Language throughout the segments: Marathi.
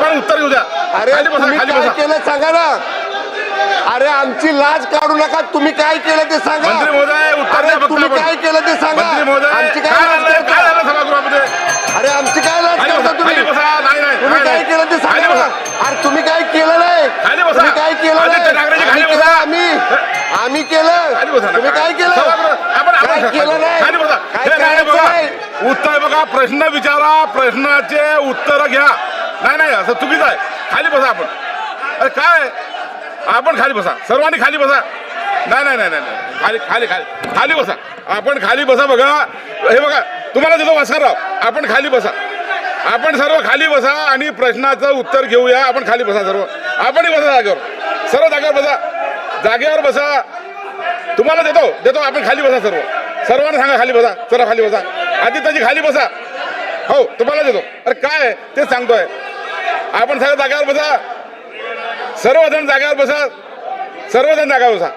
उत्तर द्या? अरे तुम्ही काय केलं सांगा ना. अरे आमची लाज काढू नका. तुम्ही काय केलं ते सांगा. मंत्री महोदय उत्तर अरे द्या फक्त तुम्ही आपण. काय केलं ते सांगा. मंत्री महोदय आमची काय काय लाज काय करता? झालं सभागृहामध्ये? अरे आमची काय लाज खाली करता बसा तुम्ही? खाली बसा. नाही नाही तुम्ही नाही, काय नाही. केलं ते खाली सांगा बसा. ना. अरे तुम्ही काय केलं नाही खाली बसा. तुम्ही काय केलं आदित्य नाही ठाकरेजी, आम्ही खाली केलं, बसा. आम्ही आम्ही खाली बसा केलं ना. तुम्ही काय केलं सभागृह- आपण आपण काय केलं नाही खाली बसा काय हे नाही करायचं नाही बघा उत्तर बघा प्रश्न विचारा प्रश्नाचे उत्तर घ्या. नाही नाही असं चुकीचं आहे. खाली बसा आपण. अरे काय आपण खाली बसा. सर्वांनी खाली बसा. नाही नाही नाही नाही नाही. खाली खाली खाली. खाली बसा. आपण खाली बसा बघा. हे बघा तुम्हाला देतो वासरराव आपण खाली बसा. आपण सर्व खाली बसा आणि प्रश्नाचं उत्तर घेऊया. आपण खाली बसा सर्व. आपणही बसा जागेवर. सर्व जागेवर बसा. जागेवर बसा. तुम्हाला देतो देतो. आपण खाली बसा सर्व. सर्वांना सांगा खाली बसा. चला खाली बसा. आदित्यजी खाली बसा. हो तुम्हाला देतो. अरे काय आहे? तेच सांगतोय. आपण सगळ्या जागेवर बसा. सर्वजण जागेवर बसा. सर्वजण जागेवर बसा.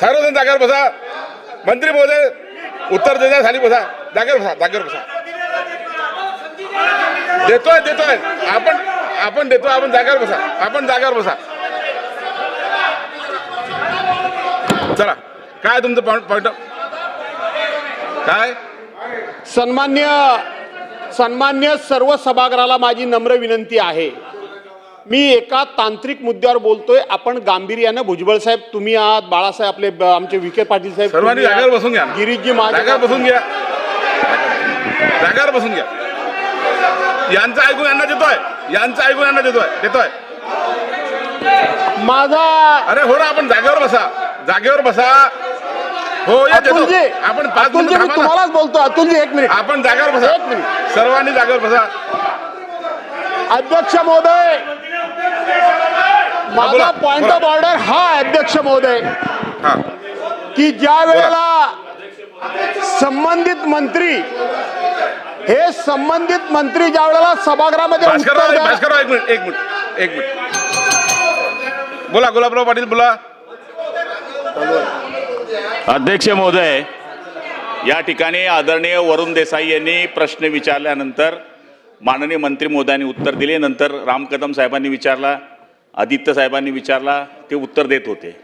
सर्वजण जागेवर बसा. मंत्री महोदय उत्तर देता खाली बसा. जागेवर बसा जागेवर बसा. देतोय देतोय. आपण आपण देतोय आपण जागेवर बसा. आपण जागेवर बसा. चला. काय तुमचं पॉईंट पॉईंट काय? सन्मान्य सन्मान्य सर्व सभागृहाला माझी नम्र विनंती आहे. मी एका तांत्रिक मुद्द्यावर बोलतोय. आपण गांभीर्यानं भुजबळ साहेब तुम्ही आहात बाळासाहेब आपले आमचे विखे पाटील साहेब बसून घ्या. गिरीशजी जागेवर बसून घ्या. जागेवर बसून घ्या. यांचं ऐकून यांना देतोय. यांचं ऐकून यांना देतोय. देतोय. माझा अरे हो ना आपण जागेवर बसा. जागेवर बसा. हो अतुलजी आपण पाच मिनिटं मी थांबा ना. तुम्हालाच बोलतो अतुलजी एक मिनिट. आपण जागेवर बसा. एक मिनिट. सर्वांनी जागेवर बसा. अध्यक्ष महोदय बोला, माझा पॉइंट बोला. ऑफ ऑर्डर हा आहे, अध्यक्ष महोदय. हा. की ज्या वेळेला संबंधित मंत्री हे संबंधित मंत्री ज्या वेळेला सभागृहामध्ये उत्तर भास्करराव द्या- भास्करराव एक मिनिट एक मिनिट एक मिनिट. बोला गुलाबराव पाटील बोला. अध्यक्ष महोदय या ठिकाणी आदरणीय वरुण देसाई यांनी प्रश्न विचारल्यानंतर माननीय मंत्री महोदयांनी उत्तर दिले. नंतर राम कदम साहेबांनी विचारला आदित्य साहेबांनी विचारला ते उत्तर देत होते.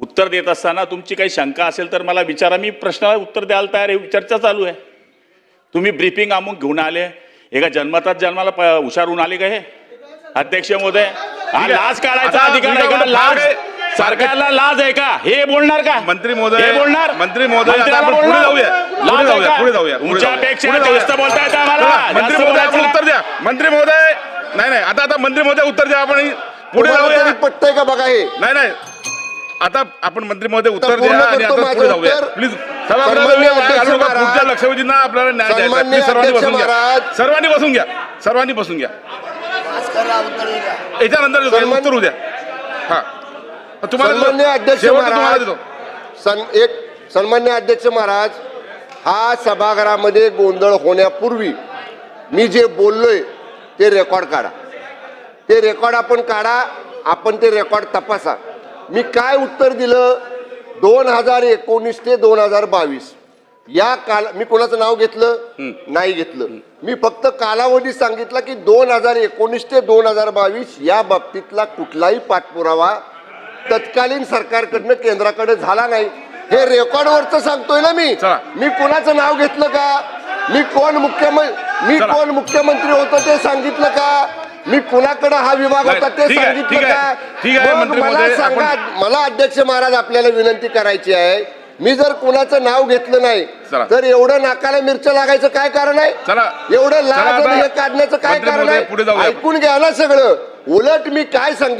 उत्तर देत असताना तुमची काही शंका असेल तर मला विचारा. मी प्रश्नाला उत्तर द्यायला तयार आहे. चर्चा चालू आहे. तुम्ही ब्रीफिंग अमुक घेऊन आले. एका जन्मतात जन्माला हुशार होऊन आले का हे? अध्यक्ष महोदय. लाज काढायचा अधिकार सरकारला लाज आहे का? हे बोलणार का? मंत्री महोदय- हे बोलणार? मंत्री महोदय, आता मंत्र्याला आपण पुढे बोलणार? जाऊया. पुढे लाज आहे जाऊया, का? पुढे जाऊया, पुढे तुमच्यापेक्षा जाऊया. पुढे जास्त जाऊया. बोलता येतं आम्हाला. चला, जास्त मंत्री महोदय आपण बोलायचं उत्तर द्या. मंत्री महोदय नाही नाही आता आता मंत्री महोदय उत्तर द्या आपण पुढे तुम्हाला जाऊया. तरी पटतंय का बघा हे? नाही नाही. आता आपण मंत्री महोदय उत्तर पूर्ण द्या आणि करतो आता माझं पुढे जाऊया. उत्तर. प्लीज सन्माननीय अध्यक्ष महाराज, पुढच्या लक्षवेधींना आपल्याला न्याय द्यायचा आहे. सन्माननीय प्लीज सर्वांनी अध्यक्ष बसून घ्या. महाराज. सर्वांनी बसून घ्या. सर्वांनी बसून घ्या. याच्यानंतर सन्मान- उत्तर उद्या हा. तुम्हाला. सन्मान्य अध्यक्ष शेवटचं तुम्हाला महाराज देतो. सन एक सन्मान्य अध्यक्ष महाराज हा सभागृहामध्ये गोंधळ होण्यापूर्वी मी जे बोललोय ते रेकॉर्ड काढा. ते रेकॉर्ड आपण काढा आपण ते रेकॉर्ड तपासा. मी काय उत्तर दिलं? दोन हजार एकोणीस ते दोन हजार बावीस. या काल मी कोणाचं नाव घेतलं? नाही घेतलं. मी फक्त कालावधी सांगितला की दोन हजार एकोणीस ते दोन हजार बावीस या बाबतीतला कुठलाही पाठपुरावा तत्कालीन सरकारकडनं केंद्राकडे झाला नाही. हे रेकॉर्डवरच सांगतोय ना मी. मी कोणाचं नाव घेतलं का? मी कोण मुख्यमंत्री मी. कोण मुख्यमंत्री होतो ते सांगितलं का? मी कुणाकडे हा विभाग होता ते सांगितलं का? मला सांगा मला अध्यक्ष महाराज आपल्याला विनंती करायची आहे. मी जर कुणाचं नाव घेतलं नाही. तर एवढं नाकाला मिरच्या लागायचं काय कारण आहे. एवढं लाज काढण्याचं काय कारण आहे. ऐकून घ्या ना सगळं. उलट मी काय सांगितलं?